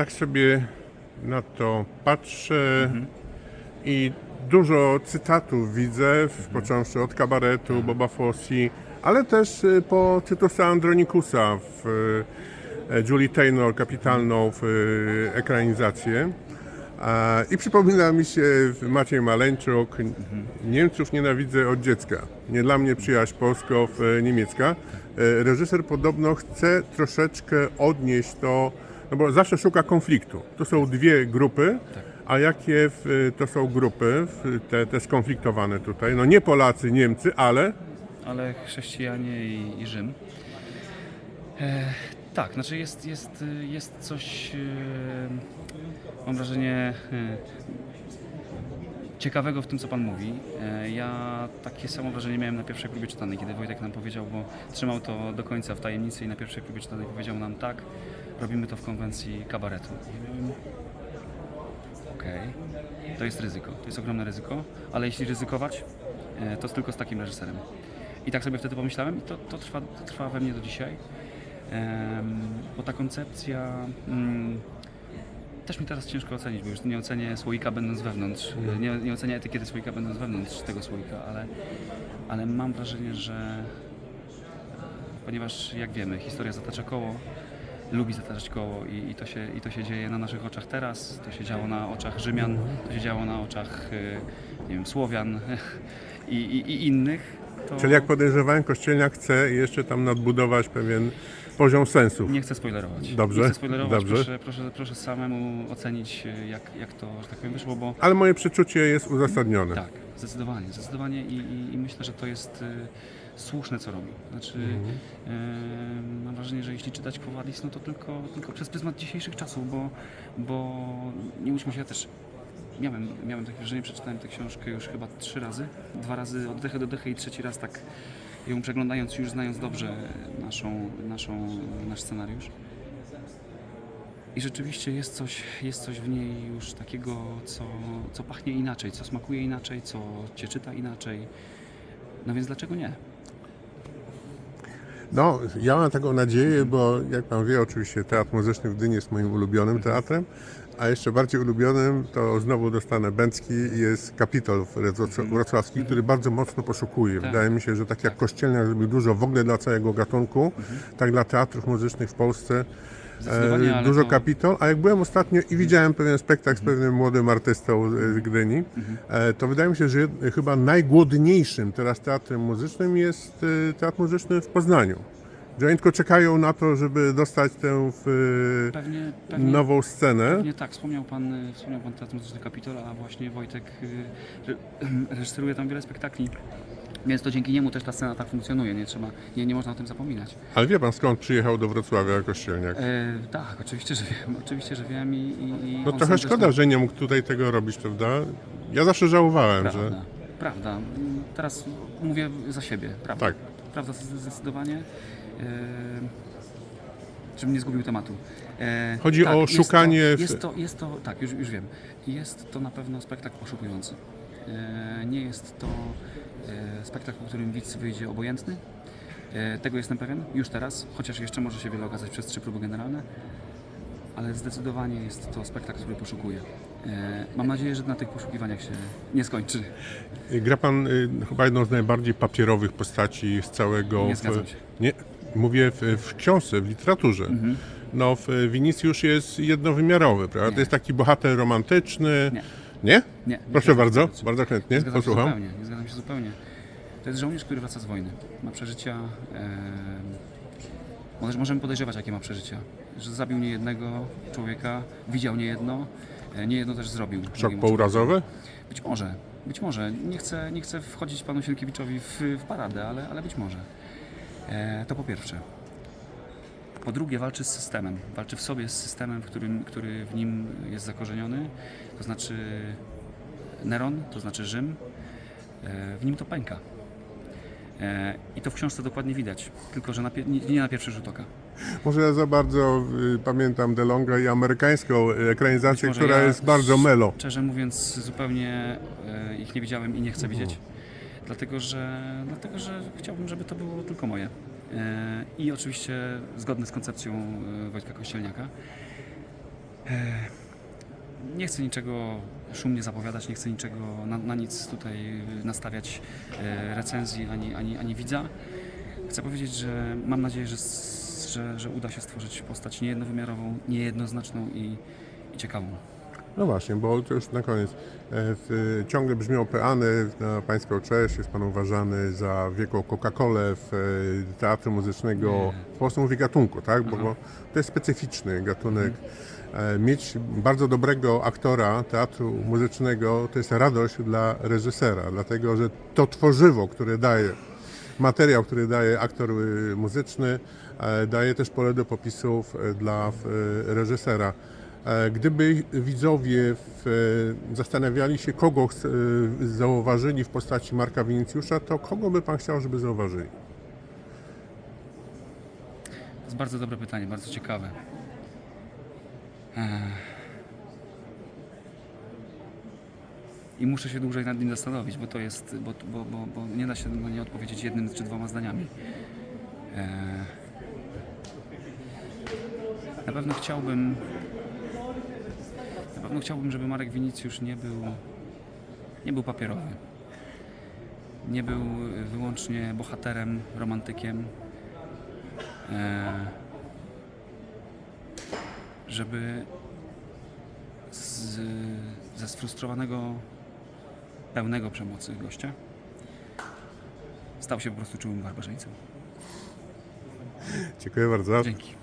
tak sobie na to patrzę i dużo cytatów widzę, w- począwszy od kabaretu Boba Fossi, ale też y, po Tytusa Andronikusa w y, Julie Taylor, kapitalną w, y, ekranizację. I przypomina mi się Maciej Maleńczuk, Niemców nienawidzę od dziecka. Nie dla mnie przyjaźń polsko-niemiecka. E, Reżyser podobno chce troszeczkę odnieść to, no bo zawsze szuka konfliktu. To są dwie grupy, a jakie w, to są grupy, w, te, te skonfliktowane tutaj? No nie Polacy, Niemcy, ale ale chrześcijanie i, i Rzym. E, tak, znaczy jest, jest, jest coś, e, mam wrażenie, e, ciekawego w tym, co Pan mówi. E, ja takie samo wrażenie miałem na pierwszej próbie czytanej, kiedy Wojtek nam powiedział, bo trzymał to do końca w tajemnicy i na pierwszej próbie czytanej powiedział nam tak, robimy to w konwencji kabaretu. Okej, to jest ryzyko, to jest ogromne ryzyko, ale jeśli ryzykować, e, to tylko z takim reżyserem. I tak sobie wtedy pomyślałem i to, to, trwa, to trwa we mnie do dzisiaj, bo ta koncepcja mm, też mi teraz ciężko ocenić, bo już nie ocenię słoika będąc wewnątrz, nie, nie ocenię etykiety słoika będąc wewnątrz tego słoika, ale, ale mam wrażenie, że ponieważ jak wiemy, historia zatacza koło, lubi zataczać koło i, i, to się, i to się dzieje na naszych oczach teraz, to się działo na oczach Rzymian, to się działo na oczach y, nie wiem, Słowian i, i, i innych. To czyli jak podejrzewałem, Kościelniak chce jeszcze tam nadbudować pewien poziom sensów. Nie chcę spoilerować. Dobrze, Nie chcę spoilerować, dobrze. Proszę, proszę, proszę samemu ocenić, y, jak, jak to, że tak powiem, wyszło, bo Ale moje przeczucie jest uzasadnione. tak, zdecydowanie, zdecydowanie i, i, i myślę, że to jest y, słuszne, co robi. Znaczy, y, mam wrażenie, że jeśli czytać Quo Vadis, no to tylko, tylko przez pryzmat dzisiejszych czasów, bo, bo nie łudźmy się, ja też miałem, miałem takie wrażenie, przeczytałem tę książkę już chyba trzy razy, dwa razy od dechy do dechy i trzeci raz tak ją przeglądając, już znając dobrze naszą, naszą, nasz scenariusz. I rzeczywiście jest coś, jest coś w niej już takiego, co, co pachnie inaczej, co smakuje inaczej, co cię czyta inaczej. No więc dlaczego nie? No, ja mam taką nadzieję, bo jak pan wie, oczywiście Teatr Muzyczny w Gdyni jest moim ulubionym teatrem, a jeszcze bardziej ulubionym to znowu dostanę Bęcki jest Kapitol wroc- wrocławski, który bardzo mocno poszukuje. Tak. Wydaje mi się, że tak jak Kościelniak zrobił dużo w ogóle dla całego gatunku, tak dla teatrów muzycznych w Polsce Zdecydowanie, e, ale dużo to- Kapitol, a jak byłem ostatnio i widziałem pewien spektakl z pewnym młodym artystą z Gdyni, e, to wydaje mi się, że chyba najgłodniejszym teraz teatrem muzycznym jest e, teatr muzyczny w Poznaniu. Że oni tylko czekają na to, żeby dostać tę w, Pewnie, pewnie, nową scenę. pewnie tak, wspomniał pan, wspomniał pan Teatr Muzyczny Kapitol, a właśnie Wojtek re, reżyseruje tam wiele spektakli. Więc to dzięki niemu też ta scena tak funkcjonuje, nie trzeba, nie, nie można o tym zapominać. Ale wie pan skąd przyjechał do Wrocławia Kościelniak? E, tak, oczywiście, że wiem, oczywiście, że wiem i... i, i No trochę szkoda, że nie mógł tutaj tego robić, prawda? Ja zawsze żałowałem, Prawda, że... prawda. Teraz mówię za siebie, prawda? Tak. Prawda zdecydowanie. E, żebym nie zgubił tematu. E, Chodzi o jest szukanie To, jest, to, jest to, tak, już, już wiem. Jest to na pewno spektakl poszukujący. E, nie jest to spektakl, po którym widz wyjdzie obojętny. E, tego jestem pewien, już teraz, chociaż jeszcze może się wiele okazać przez trzy próby generalne. Ale zdecydowanie jest to spektakl, który poszukuje. E, mam nadzieję, że na tych poszukiwaniach się nie skończy. Gra pan y, chyba jedną z najbardziej papierowych postaci z całego... Nie w- zgadzam się. Nie, mówię w, w książce, w literaturze. Mhm. No, w Winicjusz jest jednowymiarowy, prawda? Nie. To jest taki bohater romantyczny. Nie. Nie? Nie, nie Proszę zgadzam bardzo, bardzo chętnie, Nie posłucham. zupełnie, nie się zupełnie. To jest żołnierz, który wraca z wojny. Ma przeżycia. E, może- możemy podejrzewać, jakie ma przeżycia. Że zabił niejednego człowieka, widział niejedno, e, niejedno też zrobił. Szok pourazowy? Być może, być może. Nie chcę, nie chcę wchodzić panu Sienkiewiczowi w, w paradę, ale, ale być może. E, to po pierwsze. Po drugie, walczy z systemem. Walczy w sobie z systemem, w którym, który w nim jest zakorzeniony. To znaczy Neron, to znaczy Rzym. E, w nim to pęka. E, I to w książce dokładnie widać, tylko że na, nie, na pierwszy rzut oka. Może ja za bardzo y, pamiętam DeLonga i amerykańską y, ekranizację, może która ja jest bardzo melo. Szczerze mówiąc, zupełnie e, ich nie widziałem i nie chcę widzieć, dlatego że, dlatego że chciałbym, żeby to było tylko moje. E, I oczywiście zgodne z koncepcją e, Wojtka Kościelniaka. Nie chcę niczego szumnie zapowiadać, nie chcę niczego na, na nic tutaj nastawiać e, recenzji ani, ani, ani widza. Chcę powiedzieć, że mam nadzieję, że, że, że uda się stworzyć postać niejednowymiarową, niejednoznaczną i, i ciekawą. No właśnie, bo to już na koniec. E, ciągle brzmią peany na pańską cześć. Jest pan uważany za wielką Coca-Colę w e, teatru muzycznego. W Polsce mówi gatunku, tak? Bo, bo to jest specyficzny gatunek. E, mieć bardzo dobrego aktora teatru muzycznego to jest radość dla reżysera, dlatego że to tworzywo, które daje materiał, który daje aktor y, muzyczny, daje też pole do popisów dla reżysera. E, Gdyby widzowie w, e, zastanawiali się, kogo e, zauważyli w postaci Marka Winicjusza, to kogo by Pan chciał, żeby zauważyli? To jest bardzo dobre pytanie, bardzo ciekawe. I muszę się dłużej nad nim zastanowić, bo to jest, bo, bo, bo, bo nie da się na nie odpowiedzieć jednym czy dwoma zdaniami. Na pewno chciałbym, pewno chciałbym, żeby Marek Winicjusz nie był, nie był papierowy. Nie był wyłącznie bohaterem, romantykiem, e, żeby z, ze sfrustrowanego, pełnego przemocy gościa stał się po prostu czułym barbarzyńcą. Dziękuję bardzo. Dzięki.